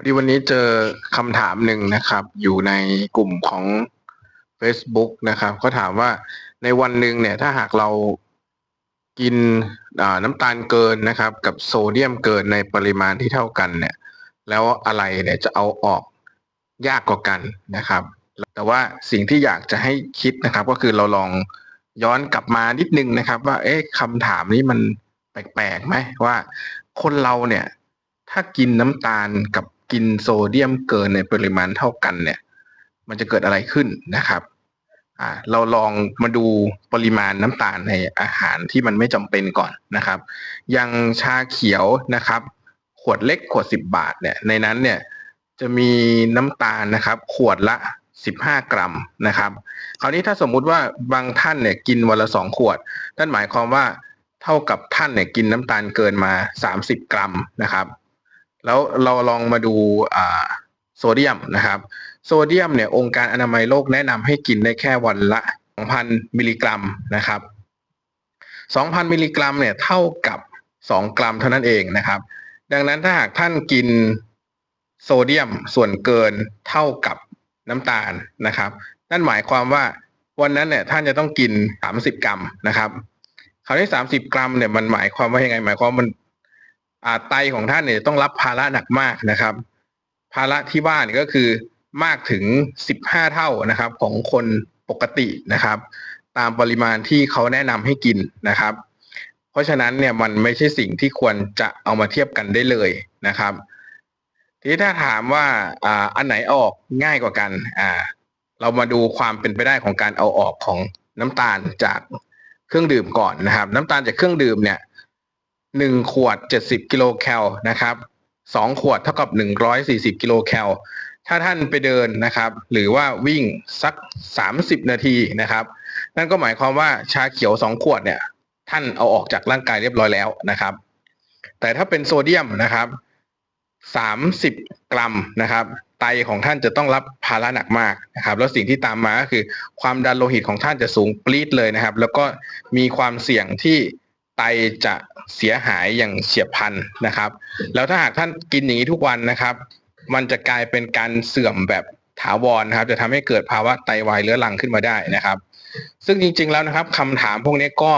พอดีวันนี้เจอคำถามหนึ่งนะครับ อยู่ในกลุ่มของ Facebook นะครับ ก็ถามว่าในวันหนึ่งเนี่ย ถ้าหากเรากินน้ำตาลเกินนะครับ กับโซเดียมเกินในปริมาณที่เท่ากันเนี่ย แล้วอะไรเนี่ยจะเอาออกยากกว่ากันนะครับ แต่ว่าสิ่งที่อยากจะให้คิดนะครับ ก็คือเราลองย้อนกลับมานิดนึงนะครับ ว่า เอ๊ะคำถามนี้มันแปลกๆไหมว่าคนเราเนี่ยถ้ากินน้ำตาลกับ กินโซเดียมเกินในปริมาณเท่ากันเนี่ย มันจะเกิดอะไรขึ้นนะครับอ่าเราลองมาดูปริมาณน้ำตาลในอาหารที่มันไม่จำเป็นก่อนนะครับอย่างชาเขียวนะครับ ขวดเล็กขวดสิบบาทเนี่ยในนั้นเนี่ยจะมีน้ำตาลนะครับ ขวดละสิบห้ากรัมนะครับ คราวนี้ถ้าสมมุติว่าบางท่านเนี่ยกินวันละสองขวด นั่นหมายความว่าเท่ากับท่านเนี่ยกินน้ำตาลเกินมาสามสิบกรัมนะครับ แล้วเราลองมาดูอ่าโซเดียมนะครับ โซเดียมเนี่ยองค์การอนามัยโลกแนะนำให้กินได้แค่วันละ 2,000 มิลลิกรัมนะครับ 2,000 มิลลิกรัมเนี่ยเท่ากับ 2 กรัมเท่านั้นเองนะครับ ดังนั้นถ้าหากท่านกินโซเดียมส่วนเกินเท่ากับน้ำตาลนะครับ นั่นหมายความว่าวันนั้นเนี่ยท่านจะต้องกิน 30 กรัมนะครับคราวนี้30 กรัมเนี่ยมันหมายความว่ายังไง หมายความมันอ่า ไตของท่านเนี่ยต้องรับภาระหนักมากนะครับ ภาระที่ว่าเนี่ยก็คือมากถึง 15 เท่านะครับ ของคนปกตินะครับ ตามปริมาณที่เขาแนะนำให้กินนะครับ เพราะฉะนั้นเนี่ยมันไม่ใช่สิ่งที่ควรจะเอามาเทียบกันได้เลยนะครับ ทีนี้ถ้าถามว่าอ่าอันไหนออกง่ายกว่ากันอ่าเรามาดูความเป็นไปได้ของการเอาออกของน้ำตาลจากเครื่องดื่มก่อนนะครับ น้ำตาลจากเครื่องดื่มเนี่ย หนึ่งขวดเจ็ดสิบกิโลแคลนะครับสองขวดเท่ากับหนึ่งร้อยสี่สิบกิโลแคลถ้าท่านไปเดินนะครับ หรือว่าวิ่งสักสามสิบนาทีนะครับ นั่นก็หมายความว่าชาเขียวสองขวดเนี่ย ท่านเอาออกจากร่างกายเรียบร้อยแล้วนะครับ แต่ถ้าเป็นโซเดียมนะครับสามสิบกรัมนะครับ ไตของท่านจะต้องรับภาระหนักมากนะครับ แล้วสิ่งที่ตามมาก็คือ ความดันโลหิตของท่านจะสูงปรี๊ดเลยนะครับ แล้วก็มีความเสี่ยงที่ ไตจะเสียหายอย่างเฉียบพลันนะครับ แล้วถ้าหากท่านกินอย่างนี้ทุกวันนะครับ มันจะกลายเป็นการเสื่อมแบบถาวรนะครับ จะทำให้เกิดภาวะไตวายเรื้อรังขึ้นมาได้นะครับ ซึ่งจริง ๆแล้วนะครับคำถามพวกนี้ก็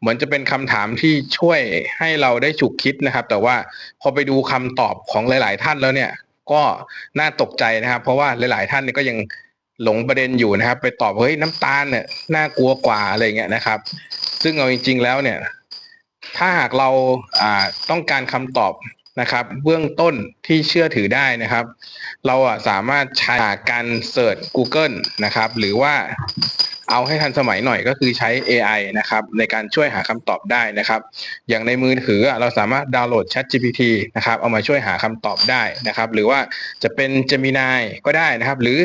เหมือนจะเป็นคำถามที่ช่วยให้เราได้ฉุกคิดนะครับ แต่ว่าพอไปดูคำตอบของหลาย ๆ ท่านแล้วเนี่ยก็น่าตกใจนะครับ เพราะว่าหลาย ๆ ท่านเนี่ยก็ยังหลงประเด็นอยู่นะครับ ไปตอบเฮ้ยน้ำตาลเนี่ยน่ากลัวกว่าอะไรเงี้ยนะครับ ซึ่งเอาจริง ๆ แล้วเนี่ย ถ้าหากเราต้องการคำตอบนะครับ เบื้องต้นที่เชื่อถือได้นะครับ เราสามารถใช้การเสิร์ช Google นะครับ หรือว่าเอาให้ทันสมัยหน่อยก็คือใช้ AI นะครับในการช่วยหาคำตอบได้นะครับ อย่างในมือถือเราสามารถดาวน์โหลด Chat GPT นะครับเอามาช่วยหาคำตอบได้นะครับ หรือว่าจะเป็น Gemini ก็ได้นะครับ หรือ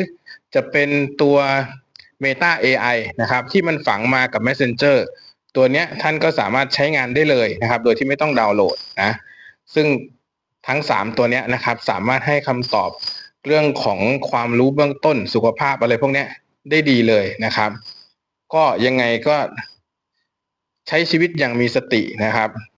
จะเป็นตัว Meta AI นะครับที่มันฝังมากับ Messenger ตัวเนี้ยท่านก็สามารถใช้งานได้เลยนะครับ โดยที่ไม่ต้องดาวน์โหลดนะซึ่งทั้งสามตัวเนี้ยนะครับ สามารถให้คำตอบเรื่องของความรู้เบื้องต้นสุขภาพอะไรพวกเนี้ยได้ดีเลยนะครับ ก็ยังไงก็ใช้ชีวิตอย่างมีสตินะครับ